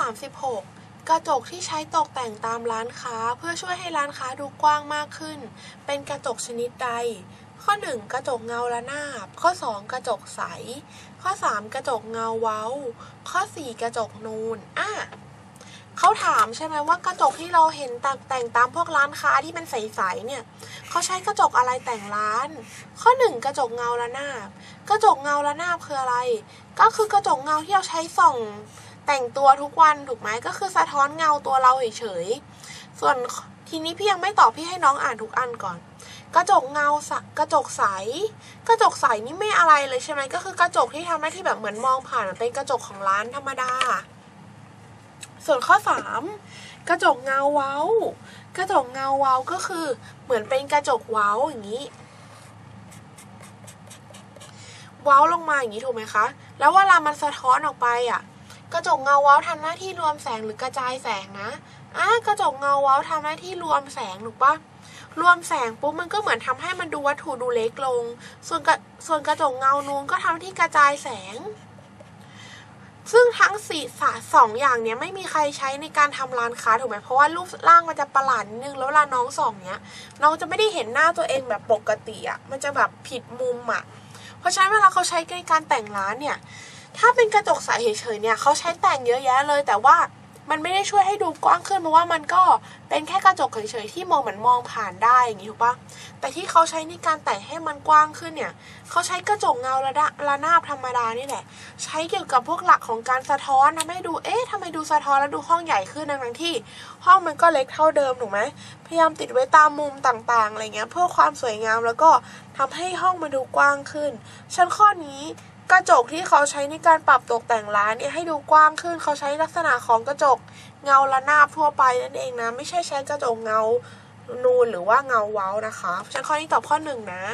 36 กระจกที่ใช้ตกแต่งตามร้านค้าเพื่อช่วยให้ร้านค้าดูกว้างมากขึ้น เป็นกระจกชนิดใด ข้อ 1 กระจกเงาระนาบ ข้อ 2 กระจกใส ข้อ 3 กระจกเงาเว้า ข้อ 4 กระจกนูนอะเขาถามใช่ไหมว่ากระจกที่เราเห็นแต่งตามพวกร้านค้าที่มันใสๆเนี่ยเขาใช้กระจกอะไรแต่งร้าน ข้อ 1 กระจกเงาระนาบ กระจกเงาระนาบคืออะไร ก็คือกระจกเงาที่เราใช้ส่อง แต่งตัวทุกวันถูกไหมก็คือสะท้อนเงาตัวเราเฉยๆส่วนทีนี้พี่ยังไม่ตอบพี่ให้น้องอ่านทุกอันก่อน กระจกเงากระจกใส กระจกใสนี่ไม่อะไรเลยใช่ไหมก็คือกระจกที่ทำหน้าที่แบบเหมือนมองผ่านเป็นกระจกของร้านธรรมดา ส่วนข้อ 3 กระจกเงาเว้า กระจกเงาเว้าก็คือเหมือนเป็นกระจกเว้าอย่างนี้เว้าลงมาอย่างนี้ถูกไหมคะ แล้วเวลามันสะท้อนออกไปอะ กระจกเงาเว้าทำหน้าที่รวมแสงหรือกระจายแสงนะอะกระจกเงาเว้าทำหน้าที่รวมแสงถูกปะรวมแสงปุ๊บมันก็เหมือนทำให้มันดูวัตถุดูเล็กลง ส่วนกระส่วนกระจกเงานูนก็ทำหน้าที่กระจายแสง ซึ่งทั้งสี่สาสองอย่างเนี้ยไม่มีใครใช้ในการทำร้านค้าถูกไหมเพราะว่ารูปร่างมันจะประหลาดนึงแล้วเวลาน้องสองเนี้ยน้องจะไม่ได้เห็นหน้าตัวเองแบบปกติอะมันจะแบบผิดมุมอะเพราะฉะนั้นเวลาเขาใช้ในการแต่งร้านเนี่ย ถ้าเป็นกระจกใสเฉยๆเนี่ยเขาใช้แต่งเยอะแยะเลย แต่ว่ามันไม่ได้ช่วยให้ดูกว้างขึ้นเพราะว่ามันก็เป็นแค่กระจกเฉยๆที่มองเหมือนมองผ่านได้อย่างนี้ถูกปะแต่ที่เขาใช้ในการแต่งให้มันกว้างขึ้นเนี่ยเขาใช้กระจกเงาระดะระนาบธรรมดานี่แหละ ใช้เกี่ยวกับพวกหลักของการสะท้อนทำให้ดูเอ๊ะทำไมดูสะท้อนแล้วดูห้องใหญ่ขึ้นทั้งที่ ห้องมันก็เล็กเท่าเดิมถูกไหมพยายามติดไว้ตามมุมต่างๆอะไรเงี้ยเพื่อความสวยงามแล้วก็ทำให้ห้องมันดูกว้างขึ้น ชั้นข้อนี้ กระจกที่เขาใช้ในการปรับตกแต่งร้านเนี่ยให้ดูกว้างขึ้นเขาใช้ลักษณะของกระจกเงาระนาบทั่วไปนั่นเองนะ ไม่ใช่ใช้กระจกเงานูนหรือว่าเงาเว้านะคะชั้นข้อนี้ตอบข้อหนึ่งนะ